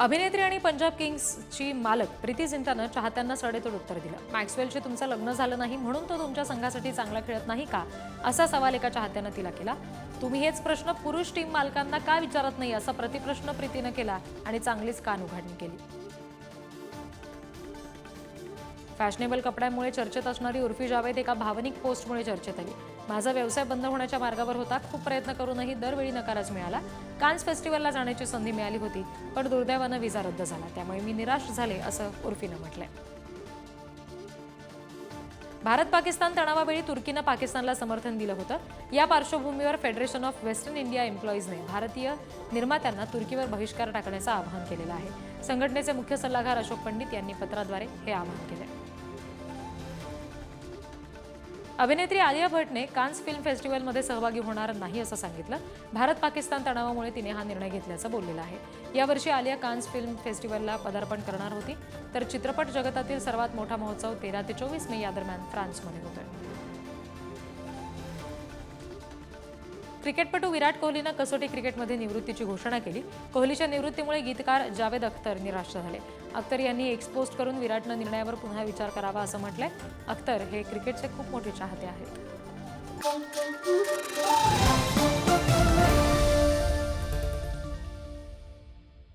अभिनेत्री आणि पंजाब किंग्सची मालक प्रीती झिंटानं चाहत्यांना सडेतोड उत्तर दिलं. मॅक्सवेलशी तुमचं लग्न झालं नाही म्हणून तो तुमच्या संघासाठी चांगला खेळत नाही का? असा सवाल एका चाहत्यानं तिला केला. तुम्ही हेच प्रश्न पुरुष टीम मालकांना का विचारत नाही? असा प्रतिप्रश्न प्रीतीनं केला आणि चांगलीच कान उघाडणी केली. फॅशनेबल कपड्यांमुळे चर्चेत असणारी उर्फी जावेद एका भावनिक पोस्टमुळे चर्चेत आली. माझा व्यवसाय बंद होण्याच्या मार्गावर होता. खूप प्रयत्न करूनही दरवेळी नकारच मिळाला. कान्स फेस्टिवलला जाण्याची संधी मिळाली होती पण दुर्दैवानं विजा रद्द झाला. त्यामुळे मी निराश झाले असं उर्फीनं म्हटलंय. भारत पाकिस्तान तणावावेळी तुर्कीनं पाकिस्तानला समर्थन दिलं होतं. या पार्श्वभूमीवर फेडरेशन ऑफ वेस्टर्न इंडिया एम्प्लॉईजने भारतीय निर्मात्यांना तुर्कीवर बहिष्कार टाकण्याचं आवाहन केलेलं आहे. संघटनेचे मुख्य सल्लागार अशोक पंडित यांनी पत्राद्वारे हे आवाहन केलं अभिनेत्री आलिया भट्टने कान्स फिल्म फेस्टिवलमध्ये सहभागी होणार नाही असं सांगितलं. भारत पाकिस्तान तणावामुळे तिने हा निर्णय घेतल्याचं बोललेलं आहे. यावर्षी आलिया कान्स फिल्म फेस्टिवलला पदार्पण करणार होती. तर चित्रपट जगतातील सर्वात मोठा महोत्सव तेरा ते चोवीस मे या दरम्यान फ्रान्समध्ये होतोय. क्रिकेटपटू विराट कोहलीनं कसोटी क्रिकेटमध्ये निवृत्तीची घोषणा केली. कोहलीच्या निवृत्तीमुळे गीतकार जावेद अख्तर निराश झाले. अख्तर यांनी एक्सपोस्ट करून विराटनं निर्णयावर पुन्हा विचार करावा असं म्हटलंय. अख्तर हे क्रिकेटचे खूप मोठे चाहते आहेत.